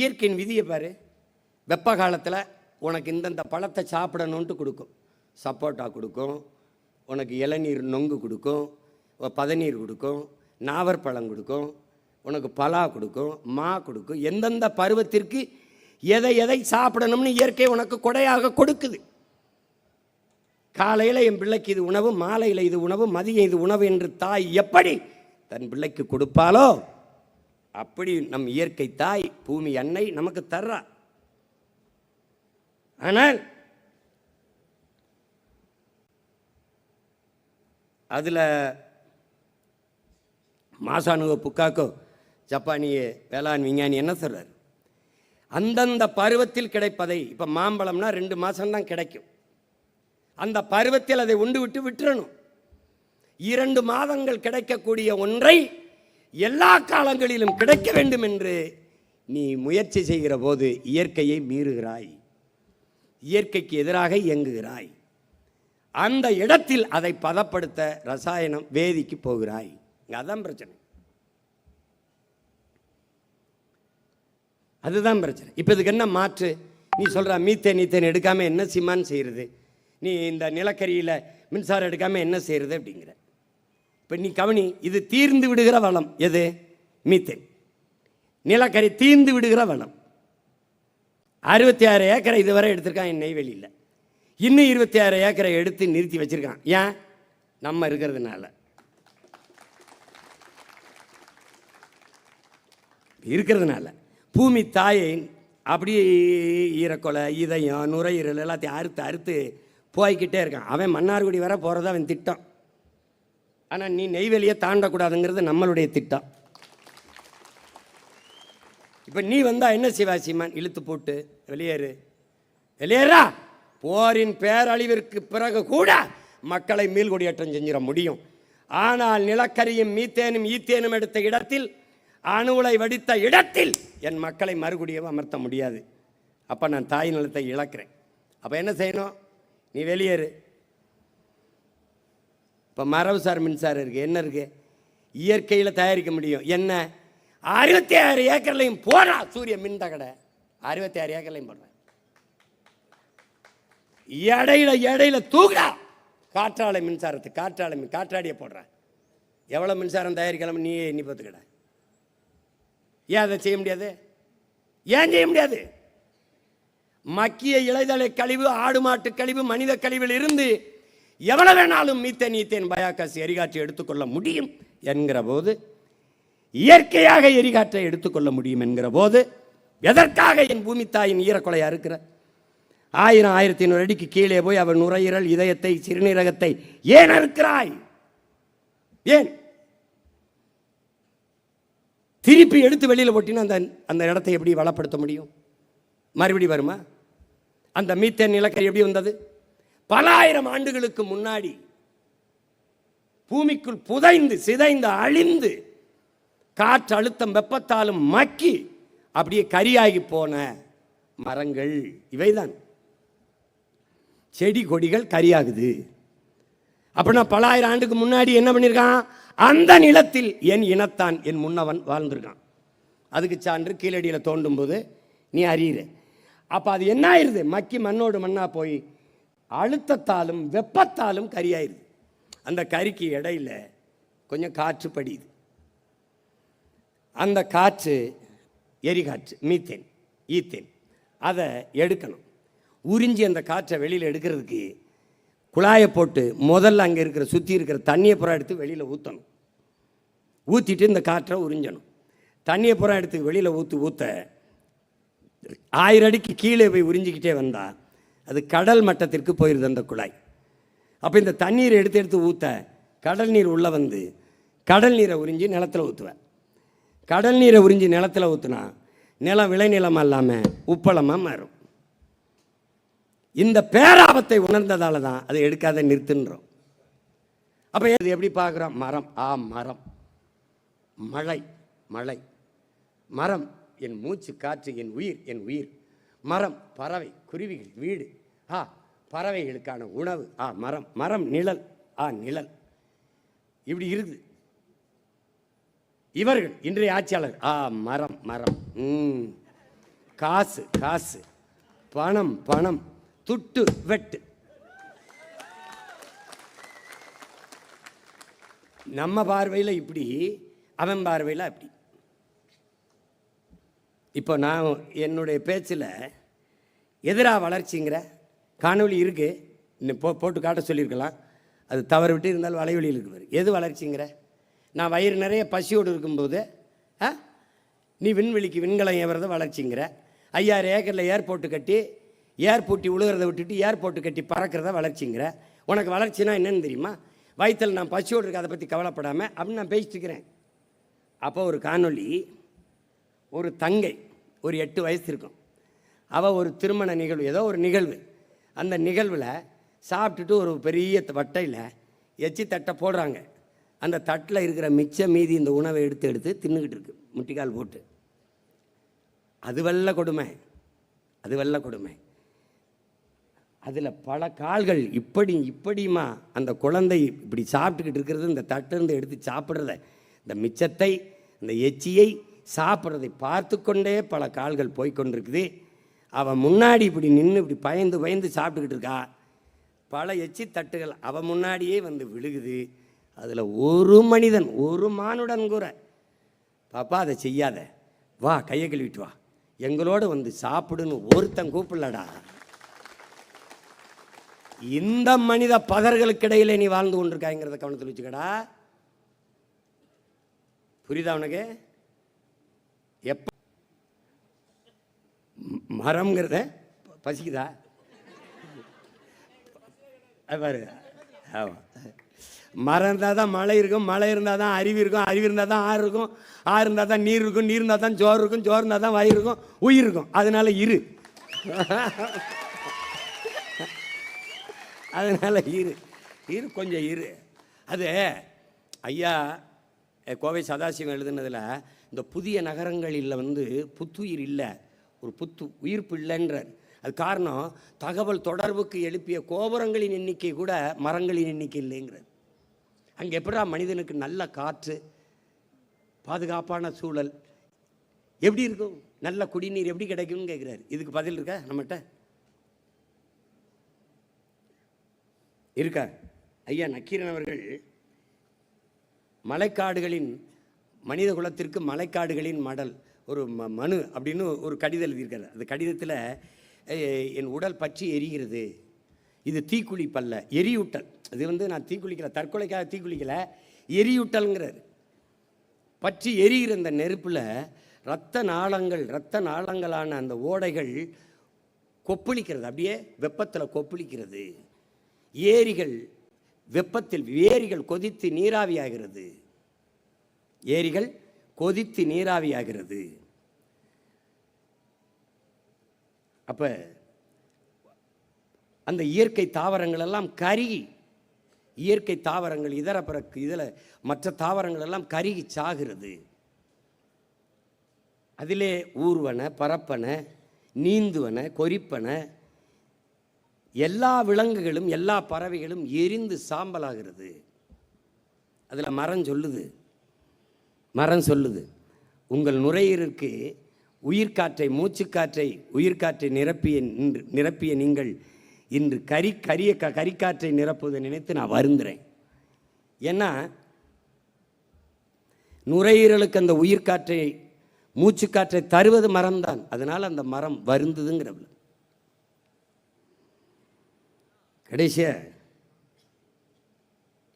இயற்கையின் விதியை பாரு. வெப்ப காலத்தில் உனக்கு இந்தந்த பழத்தை சாப்பிடணுன்ட்டு கொடுக்கும். சப்போட்டா கொடுக்கும். உனக்கு இளநீர் நொங்கு கொடுக்கும். பதநீர் கொடுக்கும். நாவற்பழம் கொடுக்கும். உனக்கு பலா கொடுக்கும். மா கொடுக்கும். எந்தெந்த பருவத்திற்கு எதை எதை சாப்பிடணும்னு இயற்கை உனக்கு கொடையாக கொடுக்குது. காலையில் என் பிள்ளைக்கு இது உணவு மாலையில் இது உணவு மதியம் இது உணவு என்று தாய் எப்படி தன் பிள்ளைக்கு கொடுப்பாலோ அப்படி நம் இயற்கை தாய் பூமி அன்னை நமக்கு தர்றா. ஆனால் அதில் மாசானுவ புக்காக்கோ ஜப்பானிய வேளாண் விஞ்ஞானி என்ன சொல்கிறார் அந்தந்த பருவத்தில் கிடைப்பதை இப்போ மாம்பழம்னா ரெண்டு மாதம்தான் கிடைக்கும். அந்த பருவத்தில் அதை உண்டு விட்டு விட்டுறணும். இரண்டு மாதங்கள் கிடைக்கக்கூடிய ஒன்றை எல்லா காலங்களிலும் கிடைக்க வேண்டும் என்று நீ முயற்சி செய்கிற போது இயற்கையை மீறுகிறாய். இயற்கைக்கு எதிராக இயங்குகிறாய். அந்த இடத்தில் அதை பதப்படுத்த ரசாயனம் வேதிக்கு போகிறாய். அதான் பிரச்சனை. அதுதான் பிரச்சனை. இப்போ இதுக்கு என்ன மாற்று? நீ சொல்கிற மீத்தேன் நீத்தேன் எடுக்காமல் என்ன சிமான் செய்கிறது நீ இந்த நிலக்கரியில் மின்சாரம் எடுக்காமல் என்ன செய்கிறது அப்படிங்கிற. இப்போ நீ கவனி இது தீர்ந்து விடுகிற வளம். எது? மீத்தேன். நிலக்கரி தீர்ந்து விடுகிற வளம். அறுபத்தி ஆறு ஏக்கரை இதுவரை எடுத்திருக்கான் என் நெய்வேலியில். இன்னும் இருபத்தி ஆறு ஏக்கரை எடுத்து நிறுத்தி வச்சிருக்கான். ஏன்? நம்ம இருக்கிறதுனால. இருக்கிறதுனால. பூமி தாயை அப்படியே ஈரக்கொலை இதயம் நுரையீரல் எல்லாத்தையும் அறுத்து அறுத்து போய்க்கிட்டே இருக்கான். அவன் மன்னார்குடி வர போகிறது அவன் திட்டம் ஆனால் நீ நெய்வேலியை தாண்டக்கூடாதுங்கிறது நம்மளுடைய திட்டம். இப்போ நீ வந்தால் என்ன சிவாசிமான் இழுத்து போட்டு வெளியேறு. வெளியேறா! போரின் பேரழிவிற்கு பிறகு கூட மக்களை மீள்குடியேற்றம் செஞ்சிட முடியும். ஆனால் நிலக்கரியும் மீத்தேனும் ஈத்தேனும் எடுத்த இடத்தில் அணுவுலை வடித்த இடத்தில் என் மக்களை மறுபடியும் அமர்த்த முடியாது. அப்போ நான் தாய் நிலத்தை இழக்கிறேன். அப்போ என்ன செய்யணும்? நீ வெளியேறு. இப்போ மரபுசார் மின்சாரம் இருக்குது என்ன இருக்குது இயற்கையில் தயாரிக்க முடியும். என்ன? அறுபத்தி ஆறு ஏக்கர்லையும் போடலாம் சூரிய மின் தகடை. அறுபத்தி ஆறு ஏக்கர்லையும் போடுறேன். இடையில இடையில தூக்குடா. காற்றாலை மின்சாரத்தை காற்றாலை மின் காற்றாடியை போடுறேன். எவ்வளோ மின்சாரம் தயாரிக்கலாம் நீ எண்ணி பார்த்துக்கடா. ஏன் அதை செய்ய முடியாது? ஏன் செய்ய முடியாது? மக்கிய இலைதலை கழிவு ஆடு மாட்டு கழிவு மனித கழிவில் இருந்து எவ்வளவு வேணாலும் மீத்தேன் ஈத்தேன் பயாக்காசி எரிகாற்றை எடுத்துக்கொள்ள முடியும் என்கிற போது இயற்கையாக எரிகாற்றை எடுத்துக்கொள்ள முடியும் என்கிற போது எதற்காக என் பூமி தாயின் ஈரக்கொலையா இருக்கிற? ஆயிரம் ஆயிரத்தி ஐநூறு அடிக்கு கீழே போய் அவன் நுரையீரல் இதயத்தை சிறுநீரகத்தை ஏன் அறுக்கிறாய்? ஏன்? திருப்பி எடுத்து வெளியில் போட்டினா அந்த அந்த இடத்தை எப்படி வளப்படுத்த முடியும்? மறுபடி வருமா? அந்த மீத்தேன் நிலக்கரி எப்படி வந்தது? பல ஆயிரம் ஆண்டுகளுக்கு முன்னாடி பூமிக்குள் புதைந்து சிதைந்து அழிந்து காற்று அழுத்தம் வெப்பத்தாலும் மக்கி அப்படியே கரியாகி போன மரங்கள் இவைதான். செடி கொடிகள் கரியாகுது. அப்படின்னா பல ஆயிரம் ஆண்டுக்கு முன்னாடி என்ன பண்ணியிருக்கான் அந்த நிலத்தில் என் இனத்தான் என் முன்னவன் வாழ்ந்திருக்கான். அதுக்கு சான்று கீழடியில் தோண்டும் போது நீ அறியிற. அப்போ அது என்ன ஆயிருது? மக்கி மண்ணோடு மண்ணாக போய் அழுத்தத்தாலும் வெப்பத்தாலும் கரியாயிருது. அந்த கறிக்கு இடையில கொஞ்சம் காற்று படியுது. அந்த காற்று எரிகாற்று மீத்தேன் ஈத்தேன் அதை எடுக்கணும். உறிஞ்சி அந்த காற்றை வெளியில் எடுக்கிறதுக்கு குழாயை போட்டு முதல்ல அங்கே இருக்கிற சுற்றி இருக்கிற தண்ணியை புறம் எடுத்து வெளியில் ஊற்றணும் ஊற்றிட்டு இந்த காற்றை உறிஞ்சணும். தண்ணியை புறம் எடுத்து வெளியில் ஊற்று ஊற்ற ஆயிரம் அடிக்கு கீழே போய் உறிஞ்சிக்கிட்டே வந்தால் அது கடல் மட்டத்திற்கு போயிருது அந்த குழாய். அப்போ இந்த தண்ணீரை எடுத்து எடுத்து ஊற்ற கடல் நீர் உள்ளே வந்து கடல் நீரை உறிஞ்சி நிலத்தில் ஊற்றுவேன் கடல் நீரை உறிஞ்சி நிலத்தில் ஊற்றுனா நிலம் விளைநிலமாக இல்லாமல் உப்பளமாக மாறும். இந்த பேராபத்தை உணர்ந்ததால் தான் அதை எடுக்காத நிறுத்துன்றோம். அப்போ இது எப்படி பார்க்குறோம்? மரம். ஆ மரம். மழை மழை. மரம் என் மூச்சு காற்று என் உயிர் என் உயிர். மரம் பறவை குருவிகள் வீடு. ஆ பறவைகளுக்கான உணவு. ஆ மரம் மரம் நிழல். ஆ நிழல். இப்படி இருக்குது. இவர்கள் இன்றைய ஆட்சியாளர் ஆ மரம் மரம். ம். காசு காசு. பணம் பணம். துட்டு வெட்டு. நம்ம பார்வையில் இப்படி அவன் பார்வையில் அப்படி. இப்போ நான் என்னுடைய பேச்சில் எதிராக வளர்ச்சிங்கிற காணொளி இருக்குது இன்னும் போ போட்டு காட்ட சொல்லியிருக்கலாம். அது தவறு விட்டு இருந்தாலும் வலைவெளியில் இருக்குது எது வளர்ச்சிங்கிற? நான் வயிறு நிறைய பசியோடு இருக்கும்போது ஆ? நீ விண்வெளிக்கு விண்கலம் ஏவுறத வளர்ச்சிங்கிற. ஐயாயிரம் ஏக்கரில் ஏர்போர்ட்டு கட்டி ஏர்போர்ட்டி உழுகிறத விட்டுட்டு ஏர்போர்ட்டு கட்டி பறக்கிறத வளர்ச்சிங்கிற. உனக்கு வளர்ச்சினா என்னன்னு தெரியுமா? வயிற்றில் நான் பசியோடு இருக்க அதை பற்றி கவலைப்படாமல் அப்படின்னு நான் பேசிட்டுக்கிறேன் அப்போ ஒரு காணொளி ஒரு தங்கை ஒரு எட்டு வயசு இருக்கும். அவள் ஒரு திருமண நிகழ்வு ஏதோ ஒரு நிகழ்வு. அந்த நிகழ்வில் சாப்பிட்டுட்டு ஒரு பெரிய வட்டையில் எச்சி தட்டை போடுறாங்க. அந்த தட்டில் இருக்கிற மிச்ச மீதி இந்த உணவை எடுத்து எடுத்து தின்னுக்கிட்டு இருக்கு முட்டிக்கால் போட்டு. அது வெள்ள கொடுமை. அது வெள்ள கொடுமை. அதில் பல கால்கள் இப்படி இப்படியுமா அந்த குழந்தை இப்படி சாப்பிட்டுக்கிட்டு இருக்கிறது இந்த தட்டிலிருந்து எடுத்து சாப்பிட்றத இந்த மிச்சத்தை இந்த எச்சியை சாப்பிட்றதை பார்த்து கொண்டே பல கால்கள் போய்கொண்டிருக்குது அவன் முன்னாடி இப்படி நின்று இப்படி பயந்து பயந்து சாப்பிட்டுக்கிட்டு இருக்கா? பல எச்சி தட்டுகள் அவன் முன்னாடியே வந்து விழுகுது. அதில் ஒரு மனிதன் ஒரு மானுடன் கூட. பாப்பா அதை செய்யாத. வா கையை கழுவிட்டு வா. எங்களோட வந்து சாப்பிடுன்னு ஒருத்தன் கூப்பிடலடா. இந்த மனித பதர்களுக்கு இடையிலே நீ வாழ்ந்து கொண்டிருக்காங்கிறத கவனத்தில் வச்சுக்கடா. புரியுதா உனக்கு? எப்ப மரம்ங்கிறத பசிக்குதா? அது பாரு. ஆமாம் மரம் இருந்தால் தான் மழை இருக்கும் மழை இருந்தால் தான் அருவி இருக்கும் அருவி இருந்தால் தான் ஆறு இருக்கும் ஆறு இருந்தால் தான் நீர் இருக்கும் நீர் இருந்தால் தான் ஜோறு இருக்கும் ஜோறு இருந்தால் தான் வயிறு இருக்கும் உயிர் இருக்கும். அதனால இரு. அதனால் இரு. இரு கொஞ்சம் இரு. அது ஐயா கோவை சதாசிவம் எழுதுனதில் இந்த புதிய நகரங்களில் வந்து புத்துயிர் இல்லை. ஒரு புத்து உயிர்ப்பு இல்லைன்றார் அது காரணம் தகவல் தொடர்புக்கு எழுப்பிய கோபுரங்களின் எண்ணிக்கை கூட மரங்களின் எண்ணிக்கை இல்லைங்கிறது அங்கே எப்படா மனிதனுக்கு நல்ல காற்று பாதுகாப்பான சூழல் எப்படி இருக்கும்? நல்ல குடிநீர் எப்படி கிடைக்கும்னு கேட்குறாரு இதுக்கு பதில் இருக்கா நம்மகிட்ட? இருக்கா? ஐயா நக்கீரன் அவர்கள் மலைக்காடுகளின் மனித குலத்திற்கு மலைக்காடுகளின் மடல் ஒரு ம மனு அப்படின்னு ஒரு கடிதம் எழுதியிருக்காரு. அந்த கடிதத்தில் என் உடல் பற்றி எரிகிறது. இது தீக்குளிப்பல்ல எரியூட்டல். இது வந்து நான் தீக்குளிக்கல தற்கொலைக்காக தீக்குளிக்கல எரியூட்டல்ங்கிறார். பற்றி எரிகிற இந்த நெருப்பில் இரத்த நாளங்கள் இரத்த நாளங்களான அந்த ஓடைகள் கொப்பளிக்கிறது. அப்படியே வெப்பத்தில் கொப்பளிக்கிறது. ஏரிகள் வெப்பத்தில் ஏரிகள் கொதித்து நீராவியாகிறது ஏரிகள் கொதித்து நீராவியாகிறது. அப்ப அந்த இயற்கை தாவரங்கள் எல்லாம் கருகி இயற்கை தாவரங்கள் இதர பிறகு இதில் மற்ற தாவரங்கள் எல்லாம் கருகி சாகிறது. அதிலே ஊர்வன பரப்பன நீந்துவன கொறிப்பன எல்லா விலங்குகளும் எல்லா பறவைகளும் எரிந்து சாம்பலாகிறது. அதில் மரம் சொல்லுது. மரம் சொல்லுது. உங்கள் நுரையீரலுக்கு உயிர்காற்றை மூச்சுக்காற்றை உயிர்காற்றை நிரப்பிய நின்று- நிரப்பிய நீங்கள் இன்று கரி கரிய க கரிக்காற்றை நிரப்புவதை நினைத்து நான் வருந்துறேன். ஏன்னா நுரையீரலுக்கு அந்த உயிர்காற்றை மூச்சுக்காற்றை தருவது மரம்தான். அதனால் அந்த மரம் வருந்துதுங்கிறவள். கடைசியா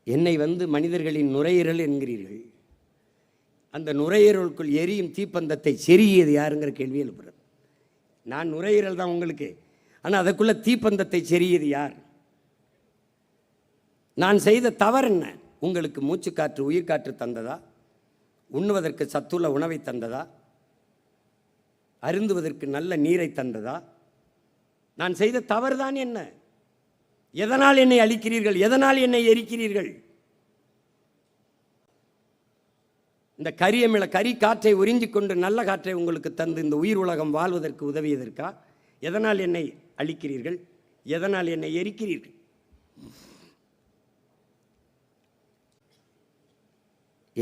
என்னை வந்து மனிதர்களின் நுரையீரல் என்கிறீர்கள். அந்த நுரையீரலுக்குள் எரியும் தீப்பந்தத்தை செறியது யாருங்கிற கேள்வி எழுப்புறது. நான் நுரையீரல் தான் உங்களுக்கு. ஆனால் அதுக்குள்ள தீப்பந்தத்தை செறியது யார்? நான் செய்த தவறு என்ன? உங்களுக்கு மூச்சுக்காற்று உயிர்காற்று தந்ததா? உண்ணுவதற்கு சத்துள்ள உணவை தந்ததா? அருந்துவதற்கு நல்ல நீரை தந்ததா? நான் செய்த தவறுதான் என்ன? எதனால் என்னை அழிக்கிறீர்கள்? எதனால் என்னை எரிக்கிறீர்கள்? இந்த கரியமில கரி காற்றை உறிஞ்சி கொண்டு நல்ல காற்றை உங்களுக்கு தந்து இந்த உயிர் உலகம் வாழ்வதற்கு உதவியதற்கா? எதனால் என்னை அழிக்கிறீர்கள்? எதனால் என்னை எரிக்கிறீர்கள்?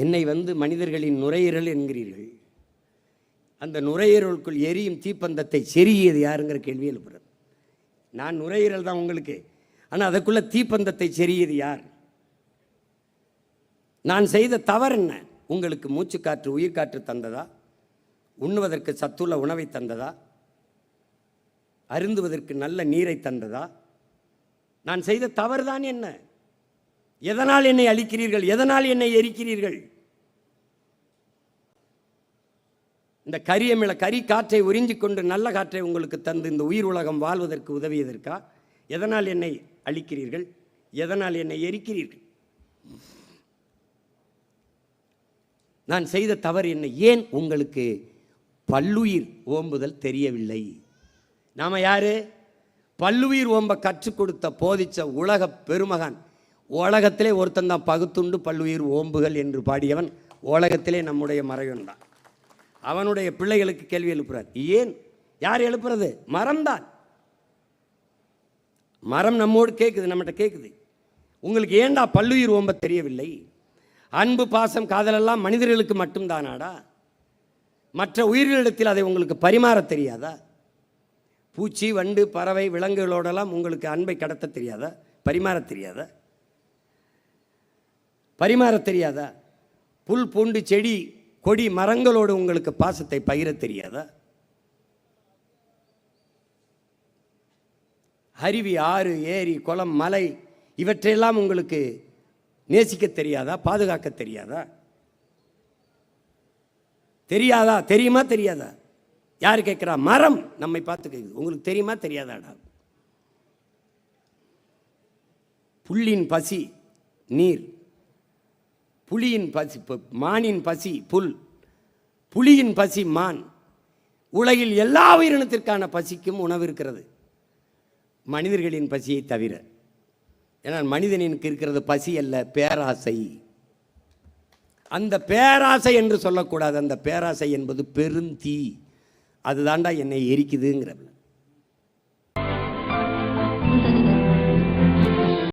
என்னை வந்து மனிதர்களின் நுரையீரல் என்கிறீர்கள். அந்த நுரையீரலுக்குள் எரியும் தீப்பந்தத்தை செருகியது யாருங்கிற கேள்வி எழுப்புறது. நான் நுரையீரல் தான் உங்களுக்கு. ஆனால் அதுக்குள்ளே தீப்பந்தத்தை செருகியது யார்? நான் செய்த தவறு என்ன? உங்களுக்கு மூச்சுக்காற்று உயிர்காற்று தந்ததா? உண்ணுவதற்கு சத்துள்ள உணவை தந்ததா? அருந்துவதற்கு நல்ல நீரை தந்ததா? நான் செய்த தவறுதான் என்ன? எதனால் என்னை அழிக்கிறீர்கள்? எதனால் என்னை எரிக்கிறீர்கள்? இந்த கரியமிழ கரி காற்றை உறிஞ்சி கொண்டு நல்ல காற்றை உங்களுக்கு தந்து இந்த உயிர் உலகம் வாழ்வதற்கு உதவியதற்கா? எதனால் என்னை அழிக்கிறீர்கள்? எதனால் என்னை எரிக்கிறீர்கள்? நான் செய்த தவறு என்ன? ஏன் உங்களுக்கு பல்லுயிர் ஓம்புதல் தெரியவில்லை? நாம் யார்? பல்லுயிர் ஓம்ப கற்றுக் கொடுத்த போதிச்ச உலக பெருமகான். உலகத்திலே ஒருத்தன் தான் பகுத்துண்டு பல்லுயிர் ஓம்புகள் என்று பாடியவன் உலகத்திலே நம்முடைய மறைவன் தான். அவனுடைய பிள்ளைகளுக்கு கேள்வி எழுப்புறார். ஏன்? யார் எழுப்புறது? மரம்தான் மரம் நம்மோடு கேட்குது நம்மகிட்ட கேட்குது உங்களுக்கு ஏண்டா பல்லுயிர் ஓம்ப தெரியவில்லை? அன்பு பாசம் காதலெல்லாம் மனிதர்களுக்கு மட்டும்தானாடா? மற்ற உயிர்களிடத்தில் அதை உங்களுக்கு பரிமாற தெரியாதா? பூச்சி வண்டு பறவை விலங்குகளோடெல்லாம் உங்களுக்கு அன்பை கடத்த தெரியாதா? பரிமாற தெரியாதா? பரிமாற தெரியாதா? புல் பூண்டு செடி கொடி மரங்களோடு உங்களுக்கு பாசத்தை பகிர தெரியாதா? அருவி ஆறு ஏரி குளம் மலை இவற்றையெல்லாம் உங்களுக்கு நேசிக்க தெரியாதா? பாதுகாக்க தெரியாதா? தெரியாதா? தெரியுமா? தெரியாதா? யார் கேட்குறா? மரம் நம்மை பார்த்து கேட்குது உங்களுக்கு தெரியுமா? தெரியாதாடா? புல்லின் பசி நீர். புலியின் பசி மானின் பசி புல். புலியின் பசி மான். உலகில் எல்லா உயிரினத்திற்கான பசிக்கும் உணவு இருக்கிறது. மனிதர்களின் பசியை தவிர. ஏன்னா மனிதனுக்கு இருக்கிறது பசி அல்ல பேராசை. அந்த பேராசை என்று சொல்லக்கூடாது. அந்த பேராசை என்பது பெருந்தீ அதுதாண்டா என்னை எரிக்குதுங்கிறவன்.